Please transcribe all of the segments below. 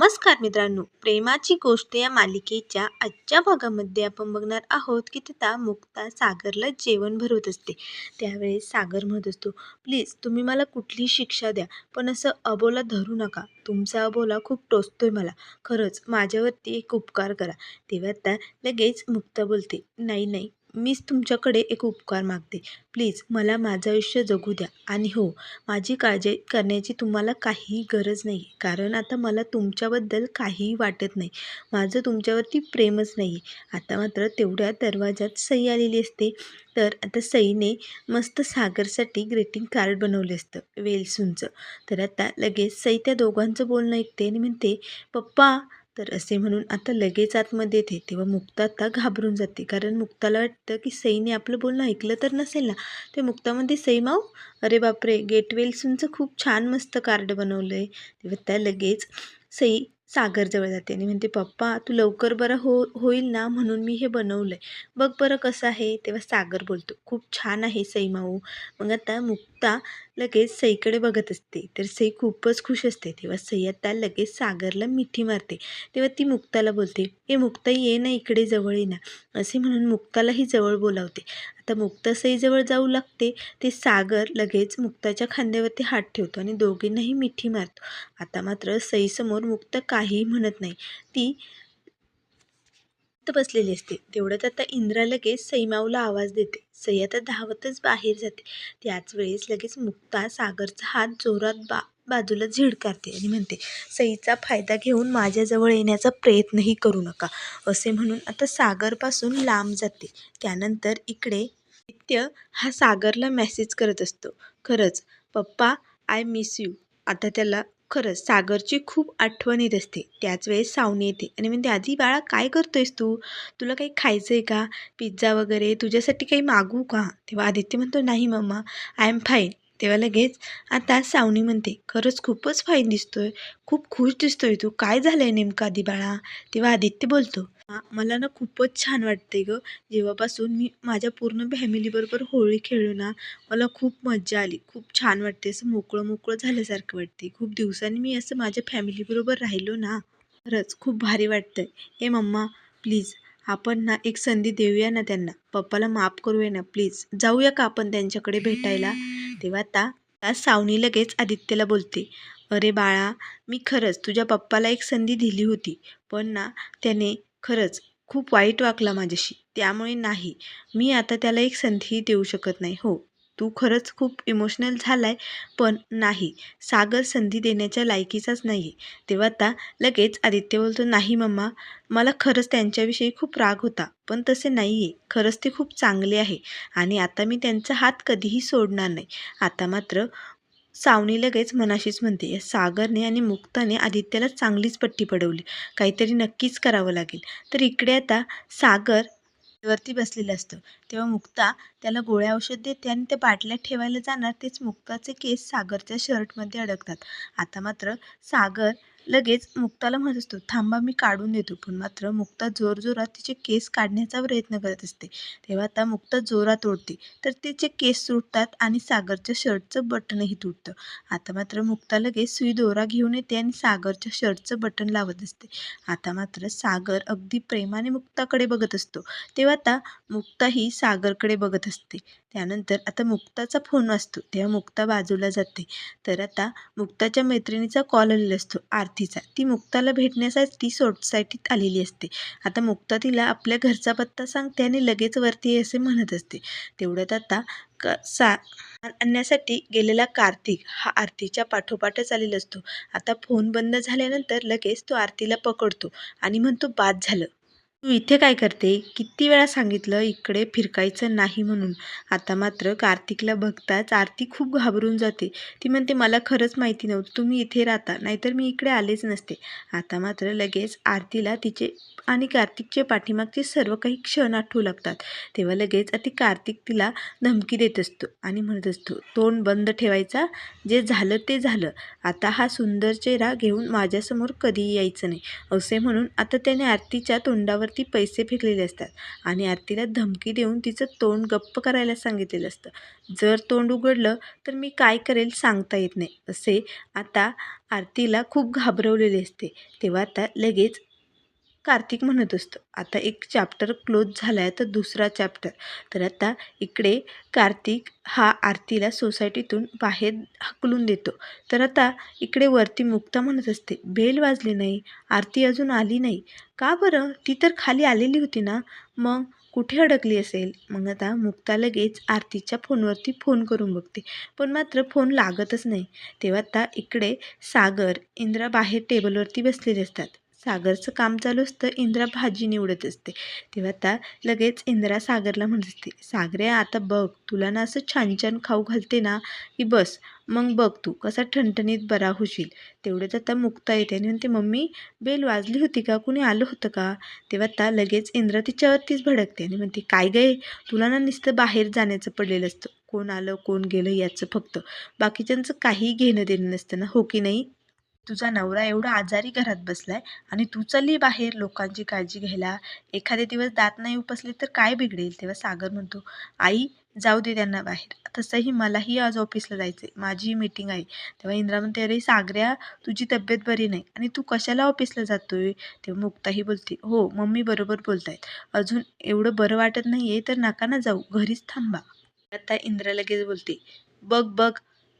नमस्कार मित्रांनो. प्रेमाची गोष्ट या मालिकेच्या आजच्या भागामध्ये आपण बघणार आहोत की तिथं मुक्ता सागरला जेवण भरवत असते. त्यावेळेस सागर म्हणत असतो प्लीज तुम्ही मला कुठली शिक्षा द्या पण असं अबोला धरू नका. तुमचा अबोला खूप टोचतोय मला. खरंच माझ्यावरती एक उपकार करा. तेव्हा आता लगेच मुक्ता बोलते नाही नाही. मीच तुमच्याकडे एक उपकार मागते. प्लीज मला माझं आयुष्य जगू द्या. आणि हो माझी काळजी करण्याची तुम्हाला काहीही गरज नाही कारण आता मला तुमच्याबद्दल काहीही वाटत नाही. माझं तुमच्यावरती प्रेमच नाही आहे आता मात्र तेवढ्या दरवाजात सई आलेली असते. तर आता सईने मस्त सागरसाठी ग्रीटिंग कार्ड बनवले असतं वेलसूनचं. तर आता लगेच सई त्या दोघांचं बोलणं ऐकते आणि म्हणते पप्पा तर असे म्हणून आता लगेच आतमध्ये येते तेव्हा मुक्ता आता घाबरून जाते. कारण मुक्ताला वाटतं की सईने आपलं बोलणं ऐकलं तर नसेल ना? ते मुक्तामध्ये सई माऊ अरे बापरे! गेटवेल्सूनचं खूप छान मस्त कार्ड बनवलं आहे तेव्हा त्या लगेच सई सागरजवळ जाते आणि म्हणते पप्पा तू लवकर बरं हो होईल ना? म्हणून मी हे बनवलं आहे बघ बरं कसं आहे. तेव्हा सागर बोलतो खूप छान आहे सईमाऊ मग आता मुक्ता लगेच सईकडे बघत असते. तर सई खूपच खुश असते. तेव्हा सई आता लगेच सागरला मिठी मारते. तेव्हा ती मुक्ताला बोलते ए मुक्ता ये ना इकडे जवळ ये ना. असे म्हणून मुक्तालाही जवळ बोलावते. आता मुक्ता सईजवळ जाऊ लागते ते सागर लगेच मुक्ताच्या खांद्यावरती हात ठेवतो आणि दोघींनाही मिठी मारतो. आता मात्र सईसमोर मुक्त काहीही म्हणत नाही. ती बसलेली असते. तेवढ्यात आता इंद्रा लगेच सैमावला आवाज देते. सई आता धावतच बाहेर जाते. त्याच वेळेस लगेच मुक्ता सागरचा हात जोरात बा बाजूला झिडकारते आणि म्हणते सईचा फायदा घेऊन माझ्याजवळ येण्याचा प्रयत्नही करू नका. असे म्हणून आता सागरपासून लांब जाते. त्यानंतर इकडे नित्य हा सागरला मेसेज करत असतो. खरंच पप्पा आय मिस यू आता त्याला खरंच सागरची खूप आठवण येत असते. त्याच वेळेस सावनी येते. आणि म्हणते आधी बाळा काय करतोयस तू? तुला काही खायचं आहे का? पिझ्झा वगैरे? तुझ्यासाठी काही मागू का? तेव्हा आदित्य म्हणतो नाही मम्मा आय एम फाईन तेव्हा लगेच आता सावनी म्हणते खरंच खूपच फाईन दिसतोय. खूप खुश दिसतोय तू. काय झालं आहे नेमकं आधी बाळा? तेव्हा आदित्य बोलतो मला ना खूपच छान वाटते गं. जेव्हापासून मी माझ्या पूर्ण फॅमिलीबरोबर होळी खेळलो ना मला खूप मज्जा आली. खूप छान वाटते असं मोकळं मोकळं झाल्यासारखं वाटते खूप दिवसांनी मी असं माझ्या फॅमिलीबरोबर राहिलो ना. खरंच खूप भारी वाटतंय. हे मम्मा प्लीज आपण ना एक संधी देऊया ना त्यांना. पप्पाला माफ करूया ना प्लीज जाऊया का आपण त्यांच्याकडे भेटायला? तेव्हा आता त्या सावनी लगेच आदित्यला बोलते अरे बाळा मी खरंच तुझ्या पप्पाला एक संधी दिली होती पण ना त्याने खरंच खूप वाईट वागला माझ्याशी त्यामुळे नाही. मी आता त्याला एक संधीही देऊ शकत नाही हो. तू खरंच खूप इमोशनल झाला आहे पण नाही. सागर संधी देण्याच्या लायकीचाच नाही आहे तेव्हा आता लगेच आदित्य बोलतो नाही मम्मा मला खरंच त्यांच्याविषयी खूप राग होता पण तसे नाही आहे खरंच ते खूप चांगले आहे आणि आता मी त्यांचा हात कधीही सोडणार नाही. आता मात्र सावनी लगेच मनाशीच म्हणते सागरने आणि मुक्ताने आदित्याला चांगलीच पट्टी पडवली. काहीतरी नक्कीच करावं लागेल. तर इकडे आता सागर वरती बसलेलं असतं. तेव्हा मुक्ता त्याला गोळ्या औषध देते आणि त्या बाटल्या ठेवायला जाणार तेच मुक्ताचे केस सागरच्या शर्टमध्ये अडकतात. आता मात्र सागर लगेच मुक्ताला म्हणत असतो थांबा मी काढून देतो. पण मात्र मुक्ता जोरजोरात तिचे केस काढण्याचा प्रयत्न करत असते. तेव्हा आता मुक्ता जोरात ओढते. तर तिचे केस तुटतात आणि सागरच्या शर्टचं बटनही तुटतं. आता मात्र मुक्ता लगेच सुई दोरा घेऊन येते आणि सागरच्या शर्टचं बटन लावत असते. आता मात्र सागर अगदी प्रेमाने मुक्ताकडे बघत असतो. तेव्हा आता मुक्ताही सागरकडे बघत असते. त्यानंतर आता मुक्ताचा फोन असतो तेव्हा मुक्ता बाजूला जाते. तर आता मुक्ताच्या मैत्रिणीचा कॉल आलेला असतो आरतीचा. ती मुक्ताला भेटण्यासाठी सोसायटीत आलेली असते. आता मुक्ता तिला आपल्या घरचा पत्ता सांगते आणि लगेच वरती असे म्हणत असते. तेवढ्यात आता क सा आणण्यासाठी गेलेला कार्तिक हा आरतीच्या पाठोपाठच आलेला असतो. आता फोन बंद झाल्यानंतर लगेच तो आरतीला पकडतो आणि म्हणतो बाद झालं. तू इथे काय करते? किती वेळा सांगितलं इकडे फिरकायचं नाही म्हणून. आता मात्र कार्तिकला बघताच आरती खूप घाबरून जाते. ती म्हणते मला खरंच माहिती नव्हतं. तुम्ही इथे राहता. नाहीतर मी इकडे आलेच नसते. आता मात्र लगेच आरतीला तिचे आणि कार्तिकचे पाठीमागचे सर्व काही क्षण आठवू लागतात. तेव्हा लगेच आता कार्तिक तिला धमकी देत असतो आणि म्हणत असतो तोंड बंद ठेवायचा. जे झालं ते झालं. आता हा सुंदर चेहरा घेऊन माझ्यासमोर कधीही यायचं नाही. असे म्हणून आता त्याने आरतीच्या तोंडावर फोनवरती पैसे फेकलेले असतात आणि आरतीला धमकी देऊन तिचं तोंड गप्प करायला सांगितलेलं असतं. जर तोंड उघडलं तर मी काय करेल सांगता येत नाही. असे आता आरतीला खूप घाबरवलेले असते. तेव्हा आता लगेच कार्तिक म्हणत असतो. आता एक चॅप्टर क्लोज झाला आहे तर दुसरा चॅप्टर तर आता इकडे कार्तिक हा आरतीला सोसायटीतून बाहेर हकलून देतो. तर आता इकडे वरती मुक्ता म्हणत असते बेल वाजली नाही आरती अजून आली नाही. का बरं? ती तर खाली आलेली होती ना? मग कुठे अडकली असेल? मग आता मुक्ता लगेच आरतीच्या फोनवरती फोन करून बघते. पण मात्र फोन लागतच नाही. तेव्हा आता इकडे सागर इंद्रा बाहेर टेबलवरती बसलेले असतात. सागरचं काम चालू असतं इंद्रा भाजी निवडत असते. तेव्हा आता लगेच इंद्रा सागरला म्हणत असते सागरे आता बघ तुला ना असं छान छान खाऊ घालते ना की बस मग बघ तू कसा ठणठणीत बरा होशील. तेवढंच आता मुक्ता येते आणि म्हणते मम्मी बेल वाजली होती का? कुणी आलं होतं का? तेव्हा आता लगेच इंद्रा तिच्यावरतीच भडकते आणि म्हणते काय गे तुला ना नुसतं बाहेर जाण्याचं पडलेलं असतं. कोण आलं कोण गेलं याचं फक्त. बाकीच्यांचं काही घेणं देणं नसतं ना हो की नाही? तुझा नवरा एवढा आजारी घरात बसलाय आणि तू चालली बाहेर लोकांची काळजी घ्यायला. एखादे दिवस दात नाही उपसले तर काय बिघडेल? तेव्हा सागर म्हणतो आई जाऊ दे त्यांना बाहेर. तसंही मलाही आज ऑफिसला जायचं आहे माझी मीटिंग आहे. तेव्हा इंद्रा म्हणते अरे सागऱ्या तुझी तब्येत बरी नाही. आणि तू कशाला ऑफिसला जातोय? तेव्हा मुक्ताही बोलते हो मम्मी बरोबर बोलतायत. अजून एवढं बरं वाटत नाही आहे तर नका ना जाऊ. घरीच थांबा. आता इंद्रा लगेच बोलते बघ बघ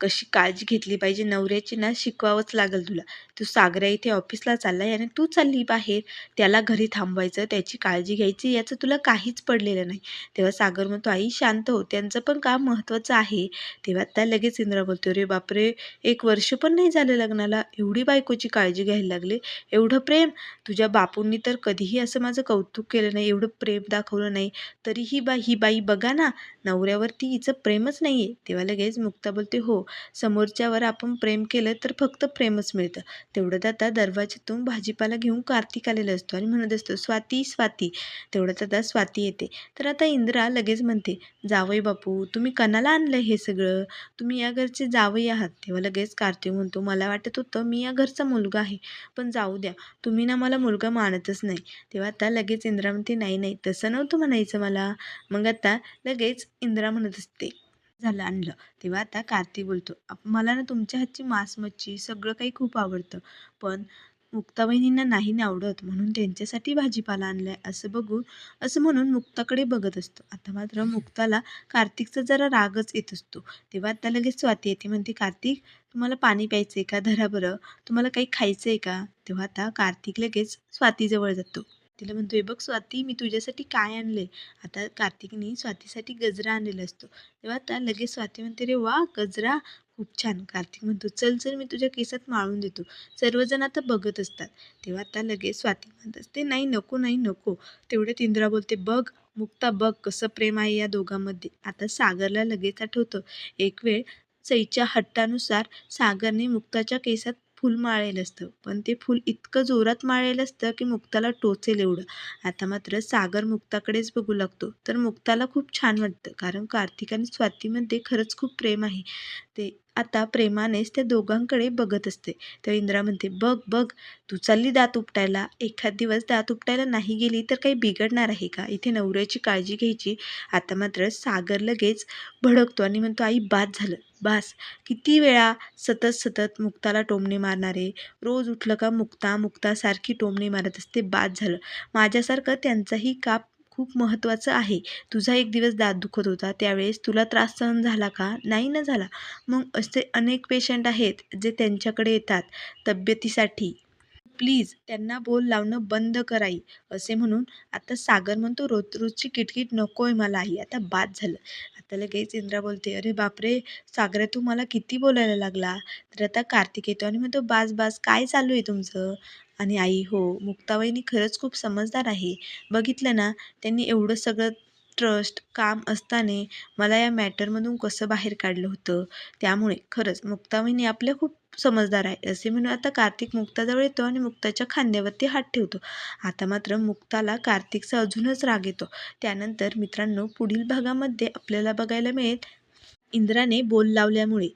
कशी काळजी घेतली पाहिजे नवऱ्याची ना शिकवावंच लागेल तुला. तू सागऱ्या इथे ऑफिसला चाललाय आणि तू चालली बाहेर त्याला घरी थांबवायचं त्याची काळजी घ्यायची याचं तुला काहीच पडलेलं नाही. तेव्हा सागर म्हणतो आई शांत हो त्यांचं पण काम महत्त्वाचं आहे. तेव्हा त्या लगेच इंद्रा बोलतो रे बापरे एक वर्ष पण नाही झालं लग्नाला एवढी बायकोची काळजी घ्यायला लागले एवढं प्रेम. तुझ्या बापूंनी तर कधीही असं माझं कौतुक केलं नाही एवढं प्रेम दाखवलं नाही. तरीही बा ही बाई बघा ना नवऱ्यावरती हिचं प्रेमच नाही आहे तेव्हा लगेच मुक्ता बोलते हो समोरच्यावर आपण प्रेम केलं तर फक्त प्रेमच मिळतं. तेवढ्यात आता दरवाजातून भाजीपाला घेऊन कार्तिक आलेला असतो आणि म्हणत असतो स्वाती स्वाती. तेवढ्यात आता स्वाती येते. तर आता इंद्रा लगेच म्हणते जावई बापू तुम्ही कणाला आणलं हे सगळं? तुम्ही या घरचे जावई आहात. तेव्हा लगेच कार्तिक म्हणतो मला वाटत होतं मी या घरचा मुलगा आहे पण जाऊ द्या तुम्ही ना मला मुलगा मानतच नाही. तेव्हा आता लगेच इंद्रा म्हणते नाही नाही तसं नव्हतं म्हणायचं मला. मग आता लगेच इंद्रा म्हणत असते झालं आणलं. तेव्हा आता कार्तिक बोलतो मला ना तुमच्या हातची मांस मच्छी सगळं काही खूप आवडतं पण मुक्ताबहिणींना नाही ना आवडत म्हणून त्यांच्यासाठी भाजीपाला आणलाय असं बघून असं म्हणून मुक्ताकडे बघत असतो. आता मात्र मुक्ताला कार्तिकचा जरा रागच येत असतो. तेव्हा आता लगेच स्वाती येते म्हणते कार्तिक तुम्हाला पाणी प्यायचंय का? धरा बरं. तुम्हाला काही खायचंय का? तेव्हा आता कार्तिक लगेच स्वातीजवळ जातो. तिला म्हणतो हे बघ स्वाती मी तुझ्यासाठी काय आणले आता कार्तिकने स्वातीसाठी गजरा आणलेला असतो. तेव्हा आता लगेच स्वाती म्हणते रे वा गजरा! खूप छान. कार्तिक म्हणतो चल चल मी तुझ्या केसात माळून देतो. सर्वजण आता बघत असतात. तेव्हा आता लगेच स्वाती म्हणत असते नाही नको नाही नको. तेवढ्यात इंद्रा बोलते बघ मुक्ता बघ कसं प्रेम आहे या दोघांमध्ये. आता सागरला लगेच आठवतं एक वेळ सईच्या हट्टानुसार सागरने मुक्ताच्या केसात फूल माळलेलं असतं. पण ते फूल इतकं जोरात माळलेलं असतं की मुक्ताला टोचेल एवढं. आता मात्र सागर मुक्ताकडेच बघू लागतो. तर मुक्ताला खूप छान वाटतं. कारण कार्तिक आणि स्वातीमध्ये खरंच खूप प्रेम आहे. ते आता प्रेमानेच त्या दोघांकडे बघत असते. तर इंद्रा म्हणते बघ बघ तू चालली दात उपटायला. एखाद दिवस दात उपटायला नाही गेली तर काही बिघडणार आहे का? इथे नवऱ्याची काळजी घ्यायची. आता मात्र सागर लगेच भडकतो आणि म्हणतो आई बाद झालं. बास. किती वेळा सतत सतत मुक्ताला टोमणे मारणारे. रोज उठलं का मुक्ता मुक्ता सारखी टोमणे मारत असते. बाद झालं. माझ्यासारखं त्यांचाही काप खूप महत्त्वाचं आहे. तुझा एक दिवस दात दुखत होता त्यावेळेस तुला त्रास सहन झाला का? नाही ना झाला. मग असे अनेक पेशंट आहेत जे त्यांच्याकडे येतात तब्येतीसाठी. प्लीज त्यांना बोल लावणं बंद कराई असे म्हणून आता सागर म्हणतो रोज रोजची किटकिट नको आहे मला आई आता बाद झालं. आता लगेच इंद्रा बोलते अरे बापरे सागरे तू मला किती बोलायला लागला? तर आता कार्तिक येतो आणि म्हणतो बास बास काय चालू आहे तुमचं? आणि आई हो मुक्ताबाईनी खरंच खूप समजदार आहे. बघितलं ना त्यांनी एवढं सगळं ट्रस्ट काम असताना मला या मॅटरमधून कसं बाहेर काढलं होतं. त्यामुळे खरंच मुक्ताबाईनी आपल्या खूप समजदार आहे. असे म्हणून आता कार्तिक मुक्ताजवळ येतो आणि मुक्ताच्या खांद्यावरती हात ठेवतो. आता मात्र मुक्ताला कार्तिकचा अजूनच राग येतो. त्यानंतर मित्रांनो पुढील भागामध्ये आपल्याला बघायला मिळेल इंद्राने बोल लावल्यामुळे.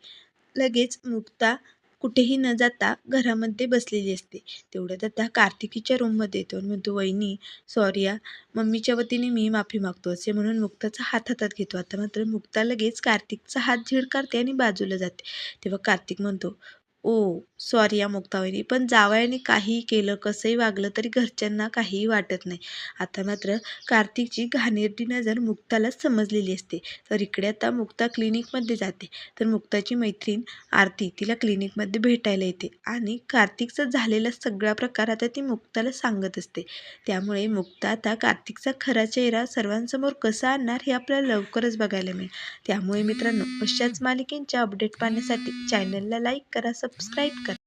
लगेच मुक्ता कुठेही न जाता घरामध्ये बसलेली असते. तेवढ्यात आता कार्तिकीच्या रूममध्ये येतो आणि म्हणतो वहिनी सॉरीया मम्मीच्या वतीने मी माफी मागतो. असे म्हणून मुक्ताचा हात हातात घेतो. आता मात्र मुक्ता लगेच कार्तिकचा हात झिडकारते आणि बाजूला जाते. तेव्हा कार्तिक म्हणतो ओ सॉरी या मुक्तावहिनी. पण जावयाने काहीही केलं कसंही वागलं तरी घरच्यांना काहीही वाटत नाही. आता मात्र कार्तिकची घाणेरडी नजर मुक्तालाच समजलेली असते. तर इकडे आता मुक्ता क्लिनिकमध्ये जाते. तर मुक्ताची मैत्रीण आरती तिला क्लिनिकमध्ये भेटायला येते. आणि कार्तिकचा झालेला सगळा प्रकार आता ती मुक्ताला सांगत असते. त्यामुळे मुक्ता आता कार्तिकचा खरा चेहरा सर्वांसमोर कसा आणणार हे आपल्याला लवकरच बघायला मिळेल. त्यामुळे मित्रांनो अशाच मालिकेंच्या अपडेट पाहण्यासाठी चॅनलला लाईक करा सबस्क्राईब करा